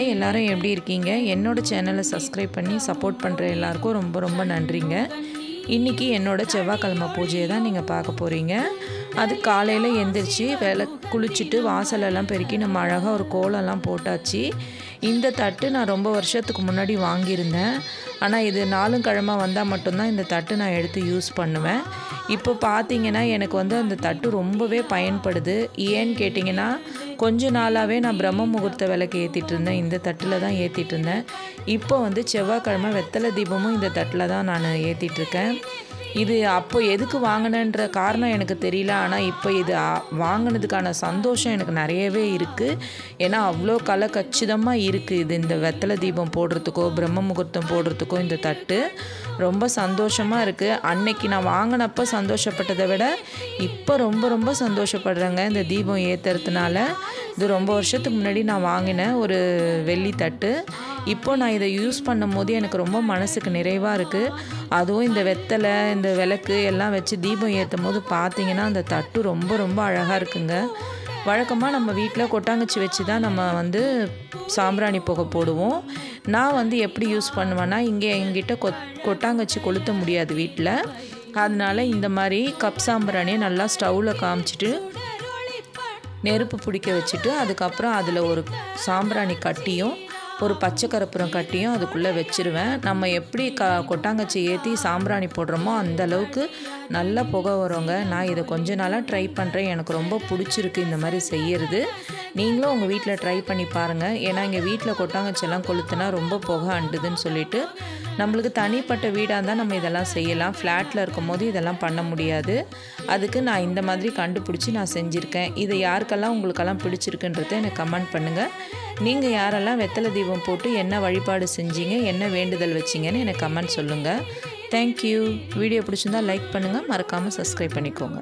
High எல்லாரும் எப்படி இருக்கீங்க? என்னோட சேனலை சப்ஸ்கிரைப் பண்ணி சப்போர்ட் பண்ணுற எல்லாருக்கும் ரொம்ப ரொம்ப நன்றிங்க. இன்றைக்கி என்னோட செவ்வாய்க்கிழமை பூஜையை தான் நீங்கள் பார்க்க போகிறீங்க அது காலையில் எந்திரிச்சு வேலை குளிச்சுட்டு வாசலெல்லாம் பெருக்கி நம்ம அழகாக ஒரு கோலம்லாம் போட்டாச்சு. இந்த தட்டு நான் ரொம்ப வருஷத்துக்கு முன்னாடி வாங்கியிருந்தேன். ஆனால் இது நாலும் கிழமை வந்தால் மட்டும்தான் இந்த தட்டு நான் எடுத்து யூஸ் பண்ணுவேன். இப்போ பார்த்தீங்கன்னா எனக்கு வந்து அந்த தட்டு ரொம்பவே பயன்படுது. ஏன்னு கேட்டிங்கன்னா கொஞ்ச நாளாகவே நான் பிரம்ம முகூர்த்த விளக்கு ஏற்றிட்டு இருந்தேன். இந்த தட்டில் தான் ஏற்றிட்டு இருந்தேன். இப்போ வந்து செவ்வாய்க்கிழமை வெத்தலை தீபமும் இந்த தட்டில் தான் நான் ஏற்றிட்டுருக்கேன் இது அப்போ எதுக்கு வாங்கினன்ற காரணம் எனக்கு தெரியல. ஆனால் இப்போ இது வாங்கினதுக்கான சந்தோஷம் எனக்கு நிறையவே இருக்குது ஏன்னா அவ்வளோ கலை கச்சிதமாக இருக்குது இது இந்த வெத்தலை தீபம் போடுறதுக்கோ பிரம்ம முகூர்த்தம் போடுறதுக்கோ இந்த தட்டு ரொம்ப சந்தோஷமாக இருக்குது அன்னைக்கு நான் வாங்கினப்போ சந்தோஷப்பட்டதை விட இப்போ ரொம்ப ரொம்ப சந்தோஷப்படுறேங்க. இந்த தீபம் ஏற்றுறதுனால இது ரொம்ப வருஷத்துக்கு முன்னாடி நான் வாங்கினேன் ஒரு வெள்ளி தட்டு. இப்போ நான் இதை யூஸ் பண்ணும் போது எனக்கு ரொம்ப மனசுக்கு நிறைவாக இருக்குது அதுவும் இந்த வெத்தலை இந்த விளக்கு எல்லாம் வச்சு தீபம் ஏற்றும் போது பார்த்தீங்கன்னா அந்த தட்டு ரொம்ப ரொம்ப அழகாக இருக்குங்க. வழக்கமாக நம்ம வீட்டில் கொட்டாங்குச்சி வச்சு தான் நம்ம வந்து சாம்பிராணி புகை போடுவோம். நான் வந்து எப்படி யூஸ் பண்ணுவேன்னா இங்கே எங்கிட்ட கொத் கொட்டாங்குச்சி கொளுத்த முடியாது வீட்டில் அதனால இந்த மாதிரி கப் சாம்பிராணியை நல்லா ஸ்டவ்வில் காமிச்சிட்டு நெருப்பு பிடிக்க வச்சுட்டு அதுக்கப்புறம் அதில் ஒரு சாம்பிராணி கட்டியும் ஒரு பச்சை கற்பூரம் கட்டியும் அதுக்குள்ளே வச்சிருவேன். நம்ம எப்படி க கொட்டாங்கச்சி ஏற்றி சாம்பிராணி போடுறோமோ அந்த அளவுக்கு நல்ல புகை வருங்க. நான் இதை கொஞ்ச நாளாக ட்ரை பண்ணுறேன் எனக்கு ரொம்ப பிடிச்சிருக்கு இந்த மாதிரி செய்யறது. நீங்களும் உங்கள் வீட்டில் ட்ரை பண்ணி பாருங்கள் ஏன்னா இங்கே வீட்டில் கொட்டாங்கச்செல்லாம் கொளுத்துனா ரொம்ப புகை அண்டுதுன்னு சொல்லிட்டு நம்மளுக்கு தனிப்பட்ட வீடாக இருந்தால் நம்ம இதெல்லாம் செய்யலாம். ஃப்ளாட்டில் இருக்கும் போது இதெல்லாம் பண்ண முடியாது. அதுக்கு நான் இந்த மாதிரி கண்டுபிடிச்சி நான் செஞ்சுருக்கேன். இதை யாருக்கெல்லாம் உங்களுக்கெல்லாம் பிடிச்சிருக்குன்றதை எனக்கு கமெண்ட் பண்ணுங்கள் நீங்கள் யாரெல்லாம் வெத்தலை தீபம் போட்டு என்ன வழிபாடு செஞ்சீங்க என்ன வேண்டுதல் வச்சீங்கன்னு எனக்கு கமெண்ட் சொல்லுங்கள் தேங்க்யூ வீடியோ பிடிச்சிருந்தா லைக் பண்ணுங்கள் மறக்காமல் சப்ஸ்கிரைப் பண்ணிக்கோங்க.